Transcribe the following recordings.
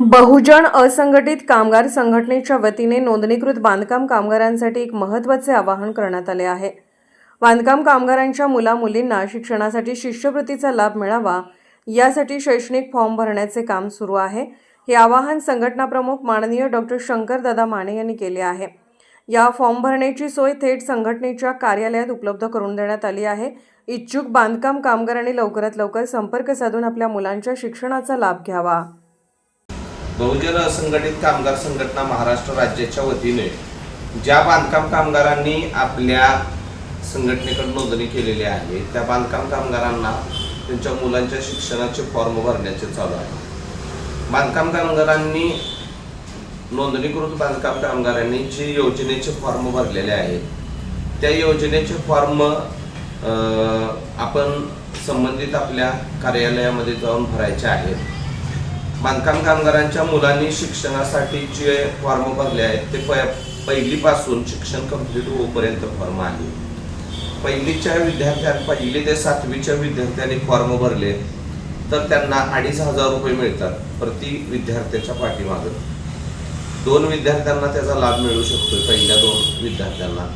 बहुजन असंघटित कामगार संघटनेच्या वतीने नोंदणीकृत बांधकाम कामगारांसाठी एक महत्त्वाचे आवाहन करण्यात आले आहे. बांधकाम कामगारांच्या मुलामुलींना शिक्षणासाठी शिष्यवृत्तीचा लाभ मिळावा यासाठी शैक्षणिक फॉर्म भरण्याचे काम सुरू आहे. हे आवाहन संघटना प्रमुख माननीय डॉक्टर शंकरदादा माने यांनी केले आहे. या फॉर्म भरण्याची सोय थेट संघटनेच्या कार्यालयात उपलब्ध करून देण्यात आली आहे. इच्छुक बांधकाम कामगारांनी लवकरात लवकर संपर्क साधून आपल्या मुलांच्या शिक्षणाचा लाभ घ्यावा. बहुजन असंघटित कामगार संघटना महाराष्ट्र राज्याच्या वतीने ज्या बांधकाम कामगारांनी आपल्या संघटनेकडे नोंदणी केलेली आहे त्या बांधकाम कामगारांना त्यांच्या मुलांच्या शिक्षणाचे फॉर्म भरण्याचे चालू आहे. बांधकाम कामगारांनी नोंदणीकृत बांधकाम कामगारांनी जे योजनेचे फॉर्म भरलेले आहेत त्या योजनेचे फॉर्म आपण संबंधित आपल्या कार्यालयामध्ये जाऊन भरायचे आहेत. बांधकाम कामगारांच्या मुलांनी शिक्षणासाठी जे फॉर्म भरले आहेत ते प पहिलीपासून शिक्षण कंप्लीट होईपर्यंत फॉर्म आहे पहिलीच्या विद्यार्थ्यां पहिली ते सातवीच्या विद्यार्थ्यांनी फॉर्म भरले तर त्यांना अडीच हजार रुपये मिळतात प्रति विद्यार्थ्याच्या पाठीमागं. दोन विद्यार्थ्यांना त्याचा लाभ मिळू शकतो पहिल्या दोन विद्यार्थ्यांना.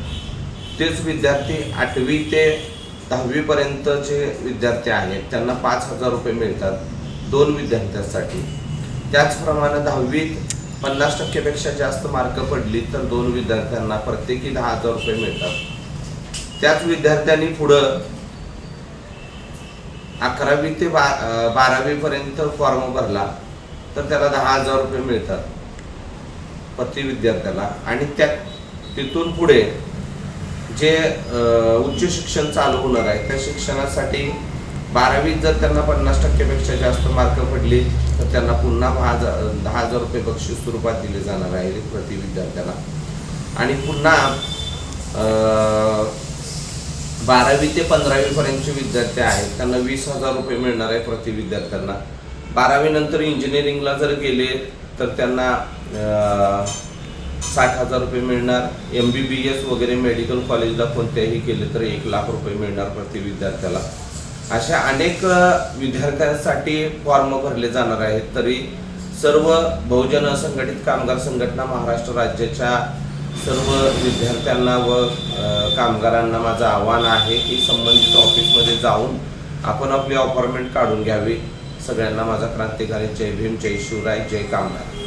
तेच विद्यार्थी आठवी ते दहावीपर्यंतचे विद्यार्थी आहेत त्यांना पाच हजार रुपये मिळतात. दोन विद्यार्थ्यांसाठी. त्याचप्रमाणे दहावीत पन्नास टक्केपेक्षा जास्त मार्क पडली तर दोन विद्यार्थ्यांना प्रत्येकी दहा हजार रुपये मिळतात. त्याच विद्यार्थ्यांनी पुढं अकरावी ते बा बारावीपर्यंत फॉर्म भरला तर त्याला दहा हजार रुपये मिळतात. प्रति विद्यार्थ्याला. आणि त्या तिथून पुढे जे उच्च शिक्षण चालू होणार आहे त्या शिक्षणासाठी बारावीत जर त्यांना पन्नास टक्केपेक्षा जास्त मार्क पडले तर त्यांना पुन्हा दहा हजार रुपये बक्षीस स्वरूपात दिले जाणार आहे प्रति विद्यार्थ्याला. आणि पुन्हा बारावी ते पंधरावी पर्यंतचे विद्यार्थी आहेत त्यांना वीस हजार रुपये मिळणार आहे प्रति विद्यार्थ्यांना. बारावी नंतर इंजिनिअरिंगला जर गेले तर त्यांना साठ हजार रुपये मिळणार. M B B S medical medical कॉलेजला कोणत्याही केले तर एक लाख रुपये मिळणार प्रति विद्यार्थ्याला. अशा अनेक विद्यार्थ्यांसाठी फॉर्म भरले जाणार आहेत. तरी सर्व बहुजन असंघटित कामगार संघटना महाराष्ट्र राज्याच्या सर्व विद्यार्थ्यांना व कामगारांना माझं आव्हान आहे की संबंधित ऑफिसमध्ये जाऊन आपण आपली अपॉइंटमेंट काढून घ्यावी. सगळ्यांना माझा क्रांतिकारी जय भीम जय शिवराय जय कामगार